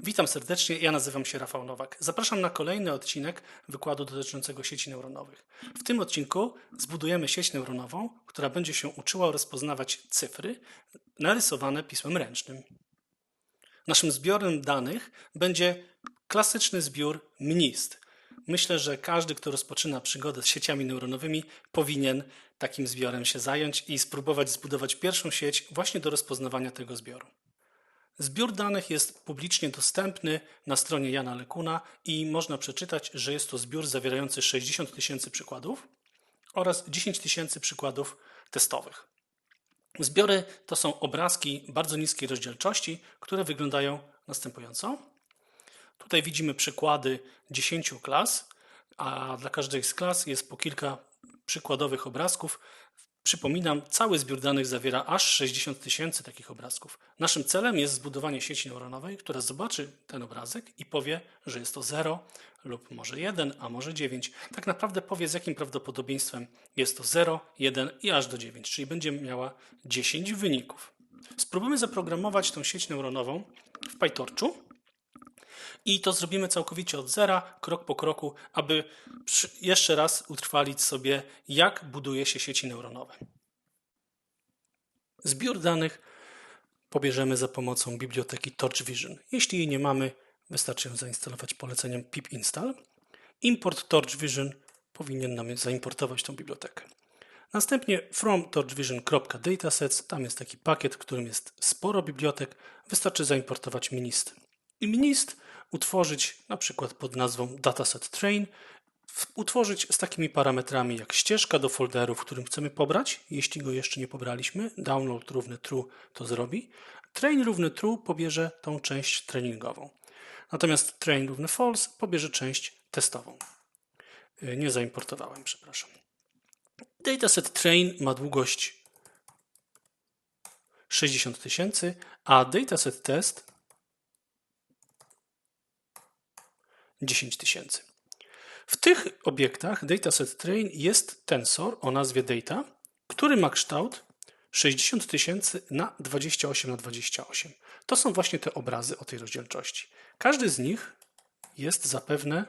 Witam serdecznie, ja nazywam się Rafał Nowak. Zapraszam na kolejny odcinek wykładu dotyczącego sieci neuronowych. W tym odcinku zbudujemy sieć neuronową, która będzie się uczyła rozpoznawać cyfry narysowane pismem ręcznym. Naszym zbiorem danych będzie klasyczny zbiór MNIST. Myślę, że każdy, kto rozpoczyna przygodę z sieciami neuronowymi, powinien takim zbiorem się zająć i spróbować zbudować pierwszą sieć właśnie do rozpoznawania tego zbioru. Zbiór danych jest publicznie dostępny na stronie Jana Lekuna i można przeczytać, że jest to zbiór zawierający 60 tysięcy przykładów oraz 10 tysięcy przykładów testowych. Zbiory to są obrazki bardzo niskiej rozdzielczości, które wyglądają następująco. Tutaj widzimy przykłady 10 klas, a dla każdej z klas jest po kilka przykładowych obrazków. Przypominam, cały zbiór danych zawiera aż 60 tysięcy takich obrazków. Naszym celem jest zbudowanie sieci neuronowej, która zobaczy ten obrazek i powie, że jest to 0 lub może 1, a może 9. Tak naprawdę powie, z jakim prawdopodobieństwem jest to 0, 1 i aż do 9, czyli będzie miała 10 wyników. Spróbujmy zaprogramować tą sieć neuronową w PyTorchu. I to zrobimy całkowicie od zera, krok po kroku, aby jeszcze raz utrwalić sobie, jak buduje się sieci neuronowe. Zbiór danych pobierzemy za pomocą biblioteki TorchVision. Jeśli jej nie mamy, wystarczy ją zainstalować poleceniem pip install. Import TorchVision powinien nam zaimportować tą bibliotekę. Następnie from torchvision.datasets, tam jest taki pakiet, w którym jest sporo bibliotek, wystarczy zaimportować minist. I minist utworzyć na przykład pod nazwą dataset train, utworzyć z takimi parametrami jak ścieżka do folderu, w którym chcemy pobrać, jeśli go jeszcze nie pobraliśmy, download równy true to zrobi, train równy true pobierze tą część treningową. Natomiast train równy false pobierze część testową. Y, Nie zaimportowałem, przepraszam. Dataset train ma długość 60 tysięcy, a dataset test 10 tysięcy. W tych obiektach dataset train jest tensor o nazwie data, który ma kształt 60 tysięcy na 28 na 28. To są właśnie te obrazy o tej rozdzielczości. Każdy z nich jest zapewne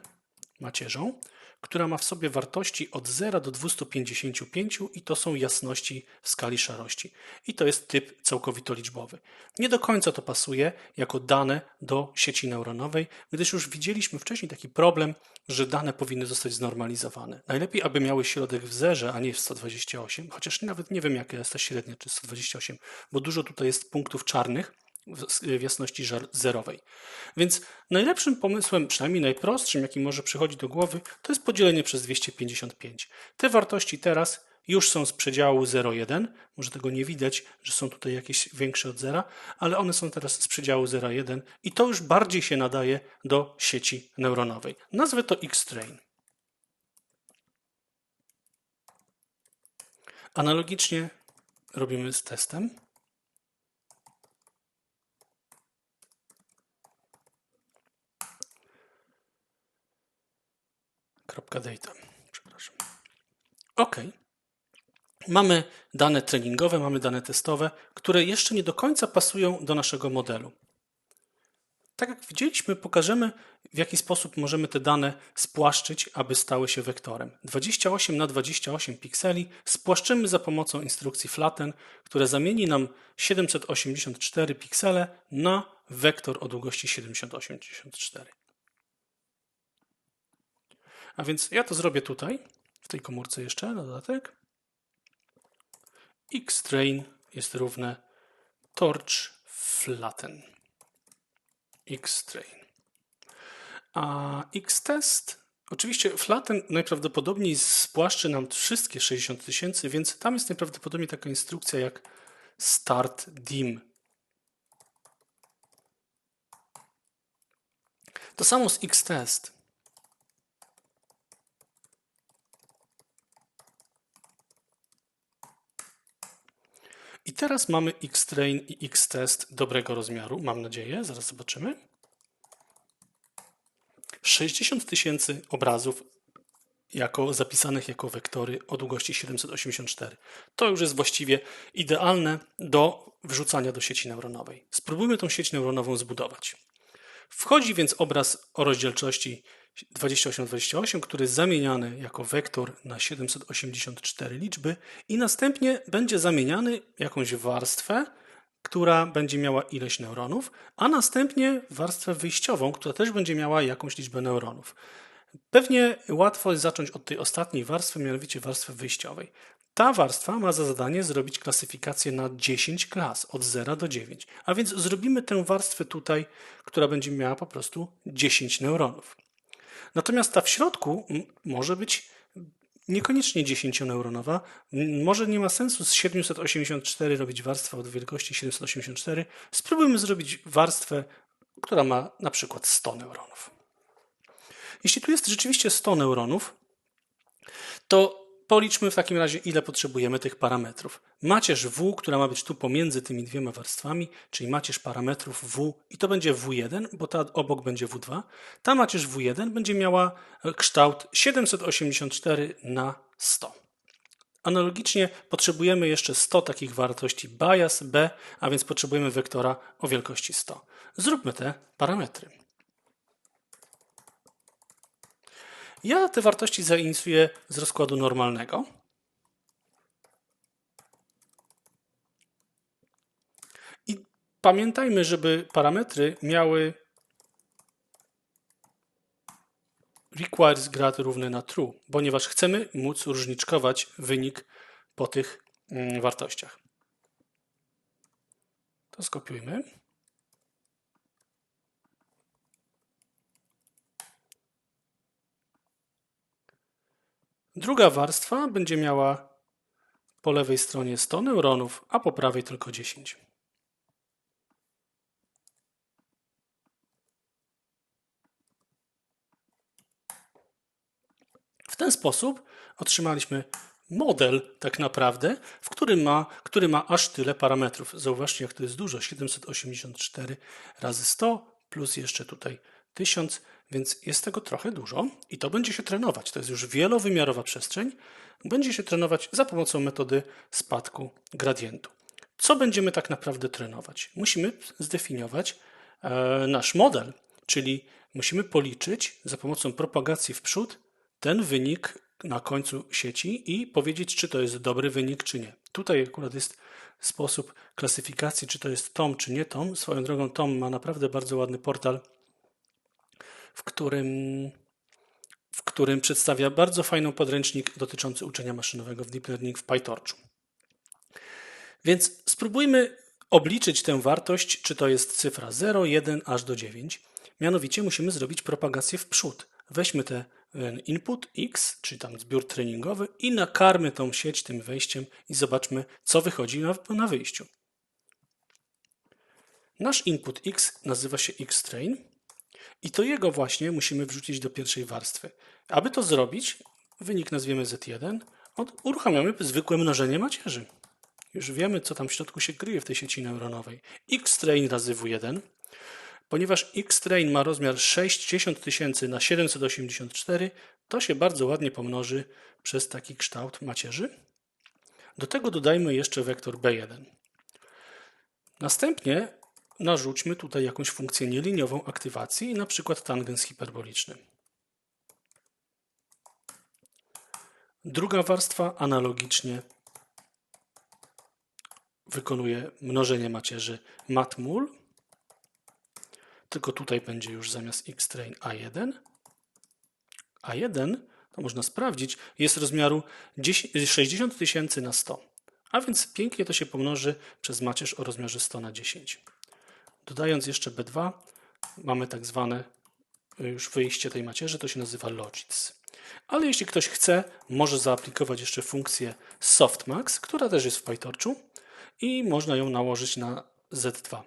macierzą, która ma w sobie wartości od 0 do 255 i to są jasności w skali szarości. I to jest typ całkowito liczbowy. Nie do końca to pasuje jako dane do sieci neuronowej, gdyż już widzieliśmy wcześniej taki problem, że dane powinny zostać znormalizowane. Najlepiej, aby miały środek w zerze, a nie w 128, chociaż nawet nie wiem, jaka jest ta średnia, czy 128, bo dużo tutaj jest punktów czarnych w jasności zerowej. Więc najlepszym pomysłem, przynajmniej najprostszym, jaki może przychodzić do głowy, to jest podzielenie przez 255. Te wartości teraz już są z przedziału 0,1. Może tego nie widać, że są tutaj jakieś większe od zera, ale one są teraz z przedziału 0,1 i to już bardziej się nadaje do sieci neuronowej. Nazwę to X-Train. Analogicznie robimy z testem. Data. Przepraszam. OK. Mamy dane treningowe, mamy dane testowe, które jeszcze nie do końca pasują do naszego modelu. Tak jak widzieliśmy, pokażemy, w jaki sposób możemy te dane spłaszczyć, aby stały się wektorem. 28 na 28 pikseli spłaszczymy za pomocą instrukcji flatten, która zamieni nam 784 piksele na wektor o długości 784. A więc ja to zrobię tutaj, w tej komórce jeszcze, na dodatek. Xtrain jest równe torch flatten. Xtrain. A xtest, oczywiście flatten najprawdopodobniej spłaszczy nam wszystkie 60 tysięcy, więc tam jest najprawdopodobniej taka instrukcja jak start dim. To samo z xtest. I teraz mamy Xtrain i Xtest dobrego rozmiaru, mam nadzieję, zaraz zobaczymy. 60 tysięcy obrazów jako zapisanych jako wektory o długości 784. To już jest właściwie idealne do wrzucania do sieci neuronowej. Spróbujmy tą sieć neuronową zbudować. Wchodzi więc obraz o rozdzielczości 2828, który jest zamieniany jako wektor na 784 liczby i następnie będzie zamieniany jakąś warstwę, która będzie miała ileś neuronów, a następnie warstwę wyjściową, która też będzie miała jakąś liczbę neuronów. Pewnie łatwo jest zacząć od tej ostatniej warstwy, mianowicie warstwy wyjściowej. Ta warstwa ma za zadanie zrobić klasyfikację na 10 klas, od 0 do 9. A więc zrobimy tę warstwę tutaj, która będzie miała po prostu 10 neuronów. Natomiast ta w środku może być niekoniecznie 10-neuronowa. M, Może nie ma sensu z 784 robić warstwę od wielkości 784. Spróbujmy zrobić warstwę, która ma na przykład 100 neuronów. Jeśli tu jest rzeczywiście 100 neuronów, to policzmy w takim razie, ile potrzebujemy tych parametrów. Macierz W, która ma być tu pomiędzy tymi dwiema warstwami, czyli macierz parametrów W i to będzie W1, bo ta obok będzie W2. Ta macierz W1 będzie miała e, kształt 784 na 100. Analogicznie potrzebujemy jeszcze 100 takich wartości bias B, a więc potrzebujemy wektora o wielkości 100. Zróbmy te parametry. Ja te wartości zainicjuję z rozkładu normalnego. I pamiętajmy, żeby parametry miały requires grad równy na true, ponieważ chcemy móc różniczkować wynik po tych mm, wartościach. To skopiujmy. Druga warstwa będzie miała po lewej stronie 100 neuronów, a po prawej tylko 10. W ten sposób otrzymaliśmy model tak naprawdę, w którym ma, który ma aż tyle parametrów. Zauważcie, jak to jest dużo. 784 razy 100 plus jeszcze tutaj 1000, więc jest tego trochę dużo i to będzie się trenować. To jest już wielowymiarowa przestrzeń. Będzie się trenować za pomocą metody spadku gradientu. Co będziemy tak naprawdę trenować? Musimy zdefiniować e, nasz model, czyli musimy policzyć za pomocą propagacji w przód ten wynik na końcu sieci i powiedzieć, czy to jest dobry wynik, czy nie. Tutaj akurat jest sposób klasyfikacji, czy to jest Tom, czy nie Tom. Swoją drogą Tom ma naprawdę bardzo ładny portal, w którym, w którym przedstawia bardzo fajną podręcznik dotyczący uczenia maszynowego w Deep Learning w PyTorchu. Więc spróbujmy obliczyć tę wartość, czy to jest cyfra 0, 1 aż do 9. Mianowicie musimy zrobić propagację w przód. Weźmy ten input x, czyli tam zbiór treningowy i nakarmy tą sieć tym wejściem i zobaczmy, co wychodzi na, na wyjściu. Nasz input x nazywa się xtrain i to jego właśnie musimy wrzucić do pierwszej warstwy. Aby to zrobić, wynik nazwiemy z1, od- uruchamiamy zwykłe mnożenie macierzy. Już wiemy, co tam w środku się kryje w tej sieci neuronowej. xtrain razy w1, ponieważ xtrain ma rozmiar 60 tysięcy na 784, to się bardzo ładnie pomnoży przez taki kształt macierzy. Do tego dodajmy jeszcze wektor b1. Następnie narzućmy tutaj jakąś funkcję nieliniową aktywacji, na przykład tangens hiperboliczny. Druga warstwa analogicznie wykonuje mnożenie macierzy matmul, tylko tutaj będzie już zamiast xtrain a1. A1, to można sprawdzić, jest rozmiaru 10, 60 tysięcy na 100, a więc pięknie to się pomnoży przez macierz o rozmiarze 100 na 10. Dodając jeszcze B2, mamy tak zwane y, już wyjście tej macierzy, to się nazywa logits. Ale jeśli ktoś chce, może zaaplikować jeszcze funkcję softmax, która też jest w PyTorchu i można ją nałożyć na Z2.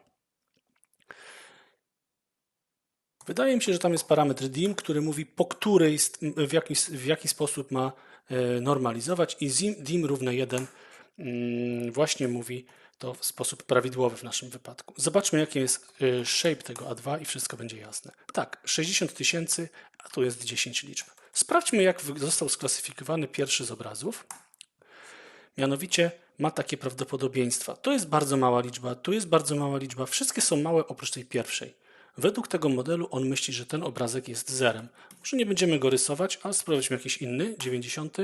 Wydaje mi się, że tam jest parametr dim, który mówi, po której, w jaki, w jaki sposób ma e, normalizować i dim równe 1 mm, właśnie mówi to w sposób prawidłowy w naszym wypadku. Zobaczmy, jaki jest e, shape tego A2 i wszystko będzie jasne. Tak, 60 tysięcy, a tu jest 10 liczb. Sprawdźmy, jak został sklasyfikowany pierwszy z obrazów. Mianowicie ma takie prawdopodobieństwa. To jest bardzo mała liczba, tu jest bardzo mała liczba. Wszystkie są małe oprócz tej pierwszej. według tego modelu on myśli, że ten obrazek jest zerem. Może nie będziemy go rysować, a sprawdźmy jakiś inny, 90,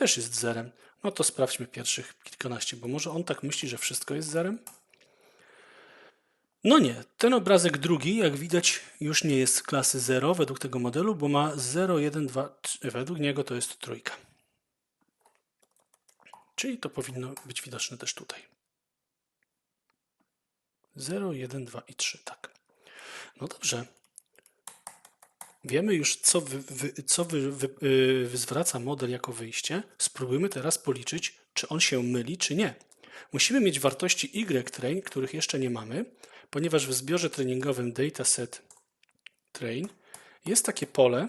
też jest zerem. No to sprawdźmy pierwszych kilkanaście, bo może on tak myśli, że wszystko jest zerem? No nie, ten obrazek drugi, jak widać, już nie jest klasy 0 według tego modelu, bo ma 0, 1, 2, 3. Według niego to jest trójka. Czyli to powinno być widoczne też tutaj. 0, 1, 2 i 3, tak. No dobrze. Wiemy już, co, wy, wy, co wy, wy, yy, zwraca model jako wyjście. Spróbujmy teraz policzyć, czy on się myli, czy nie. Musimy mieć wartości y-train, których jeszcze nie mamy, ponieważ w zbiorze treningowym dataset train jest takie pole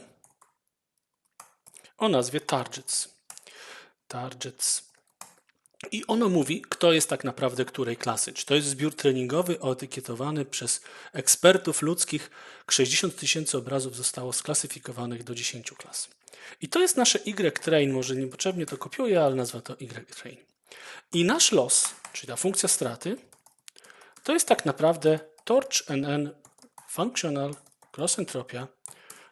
o nazwie targets. Targets. I ono mówi, kto jest tak naprawdę której klasy. Czy to jest zbiór treningowy oetykietowany przez ekspertów ludzkich. 60 tysięcy obrazów zostało sklasyfikowanych do 10 klas. I to jest nasze Y-train. Może niepotrzebnie to kopiuję, ale nazwa to Y-train. I nasz los, czyli ta funkcja straty, to jest tak naprawdę torch nn functional cross entropia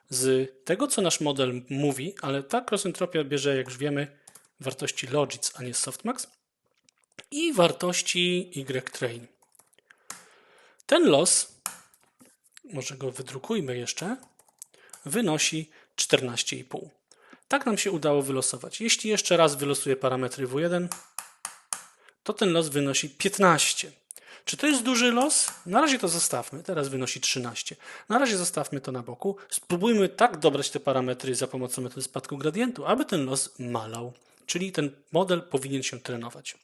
z tego, co nasz model mówi, ale ta cross entropia bierze, jak już wiemy, wartości logits, a nie softmax i wartości y-train. Ten los, może go wydrukujmy jeszcze, wynosi 14,5. Tak nam się udało wylosować. Jeśli jeszcze raz wylosuję parametry W1, to ten los wynosi 15. Czy to jest duży los? Na razie to zostawmy. Teraz wynosi 13. Na razie zostawmy to na boku. Spróbujmy tak dobrać te parametry za pomocą metody spadku gradientu, aby ten los malał. Czyli ten model powinien się trenować.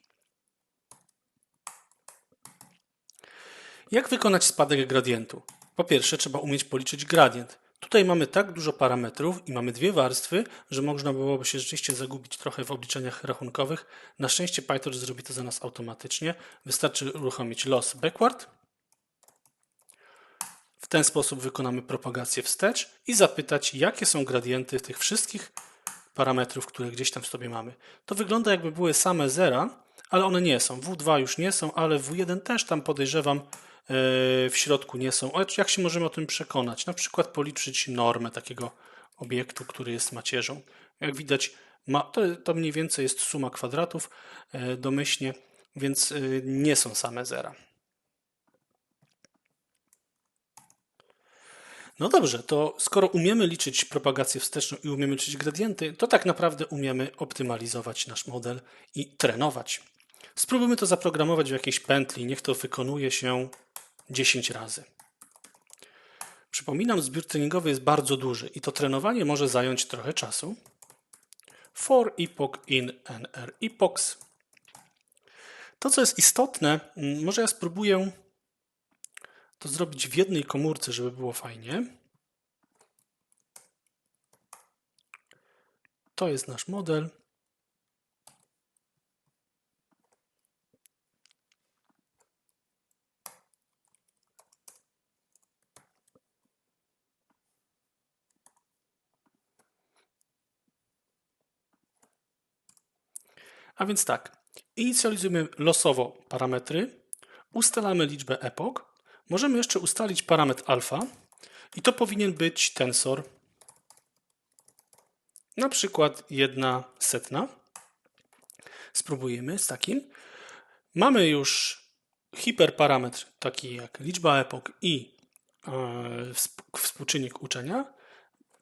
Jak wykonać spadek gradientu? Po pierwsze, trzeba umieć policzyć gradient. Tutaj mamy tak dużo parametrów i mamy dwie warstwy, że można byłoby się rzeczywiście zagubić trochę w obliczeniach rachunkowych. Na szczęście PyTorch zrobi to za nas automatycznie. Wystarczy uruchomić loss backward. W ten sposób wykonamy propagację wstecz i zapytać, jakie są gradienty tych wszystkich parametrów, które gdzieś tam w sobie mamy. To wygląda jakby były same zera, ale one nie są. W2 już nie są, ale W1 też tam podejrzewam w środku nie są. Jak się możemy o tym przekonać? Na przykład policzyć normę takiego obiektu, który jest macierzą. Jak widać, ma, to, to mniej więcej jest suma kwadratów e, domyślnie, więc e, nie są same zera. No dobrze, to skoro umiemy liczyć propagację wsteczną i umiemy liczyć gradienty, to tak naprawdę umiemy optymalizować nasz model i trenować. Spróbujmy to zaprogramować w jakiejś pętli, niech to wykonuje się 10 razy. Przypominam, zbiór treningowy jest bardzo duży i to trenowanie może zająć trochę czasu. For epoch in nr epochs. To, co jest istotne, mm, może ja spróbuję to zrobić w jednej komórce, żeby było fajnie. To jest nasz model. A więc tak, inicjalizujemy losowo parametry, ustalamy liczbę epok, możemy jeszcze ustalić parametr alfa i to powinien być tensor, na przykład jedna setna. Spróbujemy z takim. Mamy już hiperparametr taki jak liczba epok i e, współczynnik uczenia.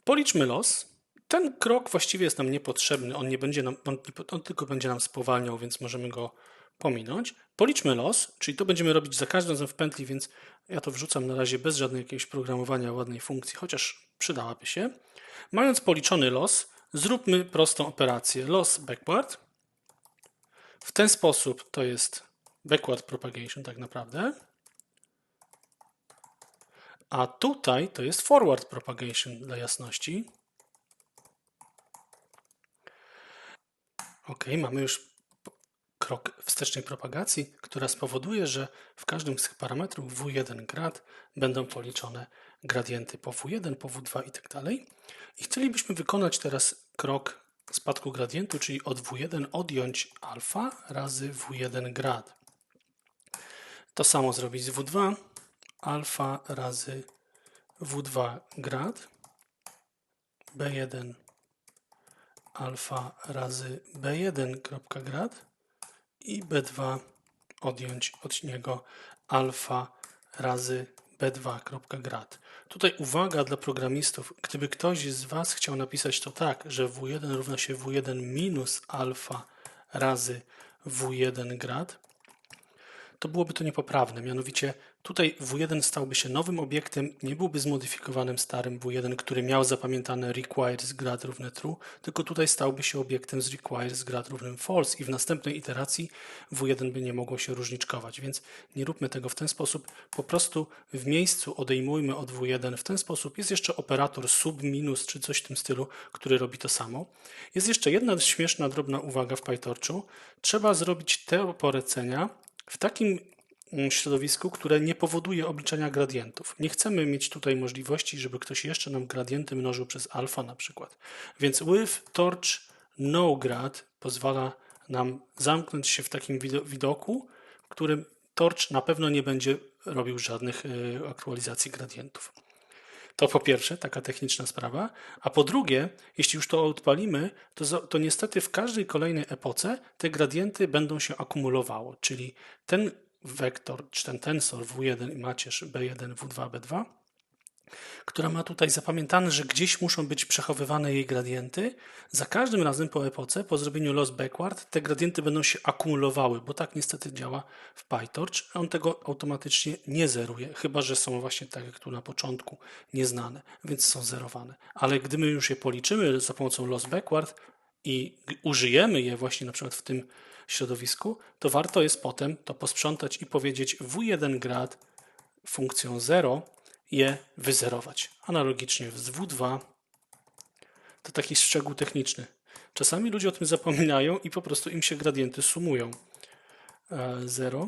Policzmy los ten krok właściwie jest nam niepotrzebny, on, nie będzie nam, on, on tylko będzie nam spowalniał, więc możemy go pominąć. Policzmy los, czyli to będziemy robić za każdym razem w pętli, więc ja to wrzucam na razie bez żadnego jakiegoś programowania ładnej funkcji, chociaż przydałaby się. Mając policzony los, zróbmy prostą operację. Los backward. W ten sposób to jest backward propagation tak naprawdę. A tutaj to jest forward propagation dla jasności. Ok, mamy już krok wstecznej propagacji, która spowoduje, że w każdym z tych parametrów W1 grad będą policzone gradienty po W1, po W2 i tak. I chcielibyśmy wykonać teraz krok spadku gradientu, czyli od W1 odjąć alfa razy W1 grad. To samo zrobić z W2, alfa razy W2 grad, B1 alfa razy B1 kropka grad i B2 odjąć od niego alfa razy B2 kropka grad. Tutaj uwaga dla programistów, gdyby ktoś z Was chciał napisać to tak, że W1 równa się W1 minus alfa razy W1 grad, to byłoby to niepoprawne. Mianowicie tutaj W1 stałby się nowym obiektem, nie byłby zmodyfikowanym starym W1, który miał zapamiętane requires grad równe true, tylko tutaj stałby się obiektem z requires grad równym false i w następnej iteracji W1 by nie mogło się różniczkować. Więc nie róbmy tego w ten sposób. Po prostu w miejscu odejmujmy od W1 w ten sposób. Jest jeszcze operator sub, minus czy coś w tym stylu, który robi to samo. Jest jeszcze jedna śmieszna, drobna uwaga w PyTorchu. Trzeba zrobić te polecenia, w takim środowisku, które nie powoduje obliczania gradientów. Nie chcemy mieć tutaj możliwości, żeby ktoś jeszcze nam gradienty mnożył przez alfa na przykład. Więc with torch no grad pozwala nam zamknąć się w takim widoku, w którym torch na pewno nie będzie robił żadnych y, aktualizacji gradientów. To po pierwsze, taka techniczna sprawa. A po drugie, jeśli już to odpalimy, to, to niestety w każdej kolejnej epoce te gradienty będą się akumulowało, czyli ten wektor, czy ten tensor W1 i macierz B1, W2, B2 która ma tutaj zapamiętane, że gdzieś muszą być przechowywane jej gradienty. Za każdym razem po epoce, po zrobieniu loss backward, te gradienty będą się akumulowały, bo tak niestety działa w PyTorch. On tego automatycznie nie zeruje, chyba że są właśnie tak jak tu na początku nieznane, więc są zerowane. Ale gdy my już je policzymy za pomocą loss backward i użyjemy je właśnie na przykład w tym środowisku, to warto jest potem to posprzątać i powiedzieć W1 grad funkcją 0 je wyzerować. Analogicznie z W2 to taki szczegół techniczny. Czasami ludzie o tym zapominają i po prostu im się gradienty sumują. 0 e,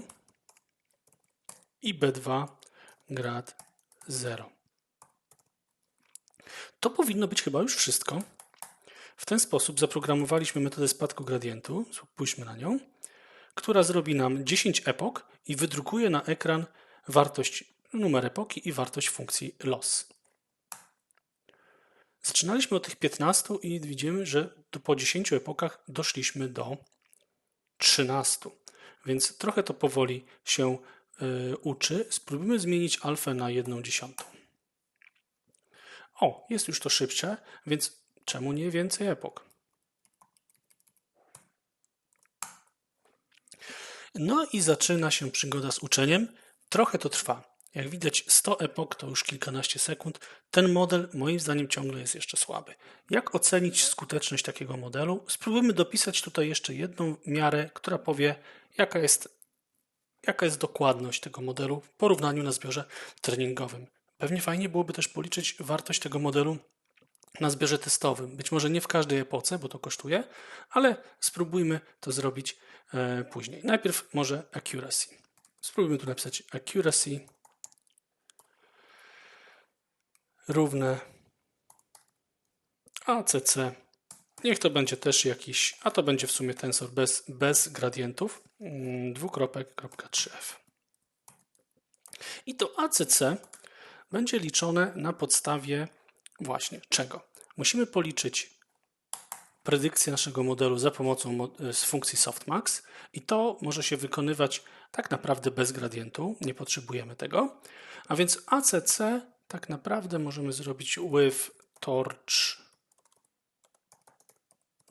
i B2 grad 0. To powinno być chyba już wszystko. W ten sposób zaprogramowaliśmy metodę spadku gradientu, spójrzmy na nią, która zrobi nam 10 epok i wydrukuje na ekran wartość numer epoki i wartość funkcji loss. Zaczynaliśmy od tych 15 i widzimy, że po 10 epokach doszliśmy do 13. Więc trochę to powoli się y, uczy. Spróbujmy zmienić alfę na 1 dziesiątą. O, jest już to szybsze, więc czemu nie więcej epok? No i zaczyna się przygoda z uczeniem. Trochę to trwa. Jak widać 100 epok to już kilkanaście sekund. Ten model moim zdaniem ciągle jest jeszcze słaby. Jak ocenić skuteczność takiego modelu? Spróbujmy dopisać tutaj jeszcze jedną miarę, która powie jaka jest, jaka jest dokładność tego modelu w porównaniu na zbiorze treningowym. Pewnie fajnie byłoby też policzyć wartość tego modelu na zbiorze testowym. Być może nie w każdej epoce, bo to kosztuje, ale spróbujmy to zrobić e, później. Najpierw może accuracy. Spróbujmy tu napisać accuracy równe ACC. Niech to będzie też jakiś, a to będzie w sumie tensor bez, bez gradientów, mm, dwukropek, kropka 3f. I to ACC będzie liczone na podstawie właśnie czego? Musimy policzyć predykcję naszego modelu za pomocą z funkcji softmax i to może się wykonywać tak naprawdę bez gradientu, nie potrzebujemy tego. A więc ACC tak naprawdę możemy zrobić with torch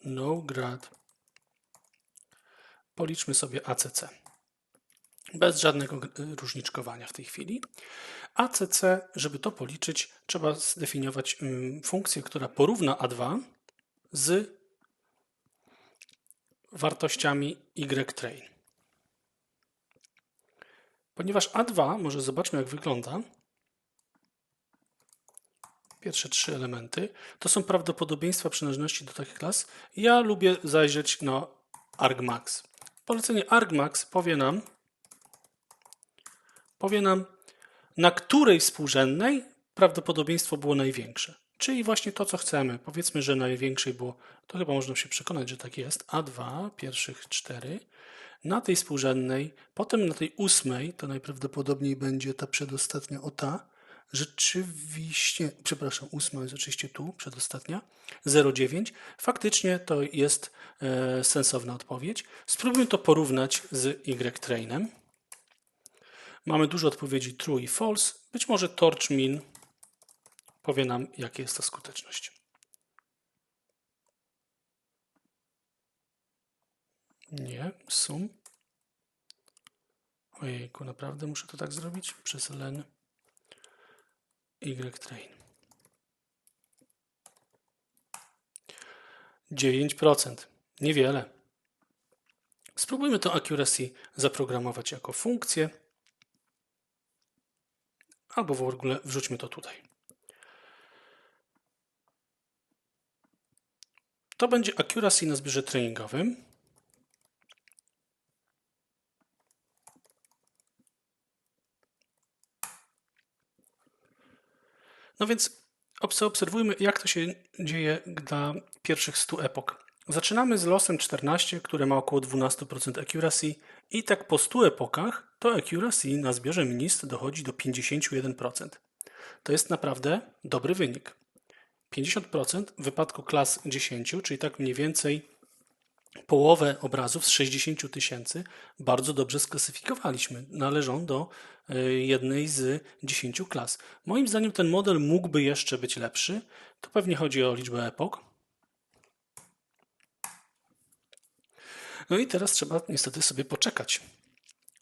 no grad. Policzmy sobie ACC. Bez żadnego różniczkowania w tej chwili. ACC, żeby to policzyć, trzeba zdefiniować funkcję, która porówna A2 z wartościami y-train. Ponieważ A2, może zobaczmy jak wygląda, pierwsze trzy elementy, to są prawdopodobieństwa przynależności do takich klas. Ja lubię zajrzeć na argmax. Polecenie argmax powie nam, powie nam, na której współrzędnej prawdopodobieństwo było największe. Czyli właśnie to, co chcemy. Powiedzmy, że największej było, to chyba można się przekonać, że tak jest, A2, pierwszych cztery, na tej współrzędnej, potem na tej ósmej, to najprawdopodobniej będzie ta przedostatnia o ta, rzeczywiście, przepraszam, ósma jest oczywiście tu, przedostatnia, 0,9. Faktycznie to jest e, sensowna odpowiedź. Spróbujmy to porównać z Y-trainem. Mamy dużo odpowiedzi true i false. Być może torch min powie nam, jaka jest ta skuteczność. Nie, sum. Ojejku, naprawdę muszę to tak zrobić? Przez len y-train. 9%. Niewiele. Spróbujmy to accuracy zaprogramować jako funkcję. Albo w ogóle wrzućmy to tutaj. To będzie accuracy na zbiorze treningowym. No więc obserwujmy, jak to się dzieje dla pierwszych 100 epok. Zaczynamy z losem 14, które ma około 12% accuracy i tak po 100 epokach to accuracy na zbiorze minist dochodzi do 51%. To jest naprawdę dobry wynik. 50% w wypadku klas 10, czyli tak mniej więcej połowę obrazów z 60 tysięcy bardzo dobrze sklasyfikowaliśmy. Należą do e, jednej z 10 klas. Moim zdaniem ten model mógłby jeszcze być lepszy. To pewnie chodzi o liczbę epok. No i teraz trzeba niestety sobie poczekać.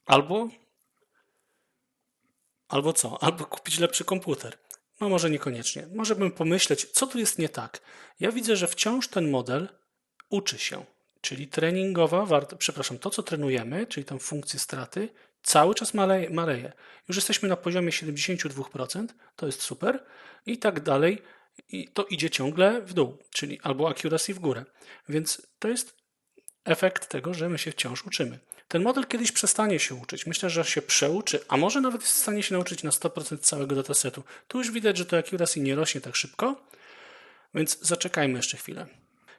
Albo Albo co? Albo kupić lepszy komputer. No może niekoniecznie. Może bym pomyśleć, co tu jest nie tak. Ja widzę, że wciąż ten model uczy się. Czyli treningowa, wart, przepraszam, to co trenujemy, czyli tą funkcję straty, cały czas maleje, maleje. Już jesteśmy na poziomie 72%, to jest super i tak dalej. I to idzie ciągle w dół, czyli albo accuracy w górę. Więc to jest efekt tego, że my się wciąż uczymy. Ten model kiedyś przestanie się uczyć. Myślę, że się przeuczy, a może nawet jest w stanie się nauczyć na 100% całego datasetu. Tu już widać, że to accuracy nie rośnie tak szybko, więc zaczekajmy jeszcze chwilę.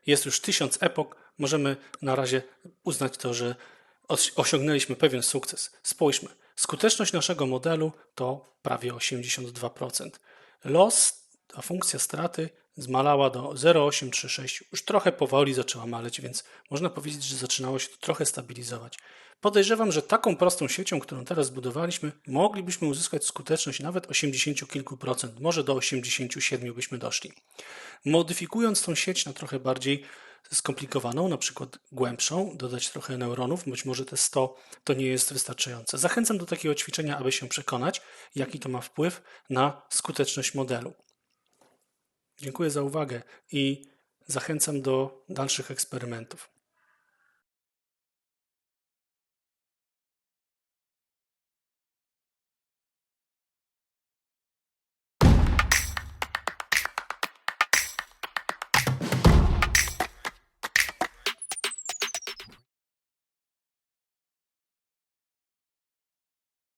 Jest już tysiąc epok, możemy na razie uznać to, że osiągnęliśmy pewien sukces. Spójrzmy, skuteczność naszego modelu to prawie 82%. Los, ta funkcja straty, zmalała do 0,836. Już trochę powoli zaczęła maleć, więc można powiedzieć, że zaczynało się to trochę stabilizować. Podejrzewam, że taką prostą siecią, którą teraz zbudowaliśmy, moglibyśmy uzyskać skuteczność nawet 80 kilku procent, może do 87 byśmy doszli. Modyfikując tą sieć na trochę bardziej skomplikowaną, na przykład głębszą, dodać trochę neuronów, być może te 100 to nie jest wystarczające. Zachęcam do takiego ćwiczenia, aby się przekonać, jaki to ma wpływ na skuteczność modelu. Dziękuję za uwagę i zachęcam do dalszych eksperymentów.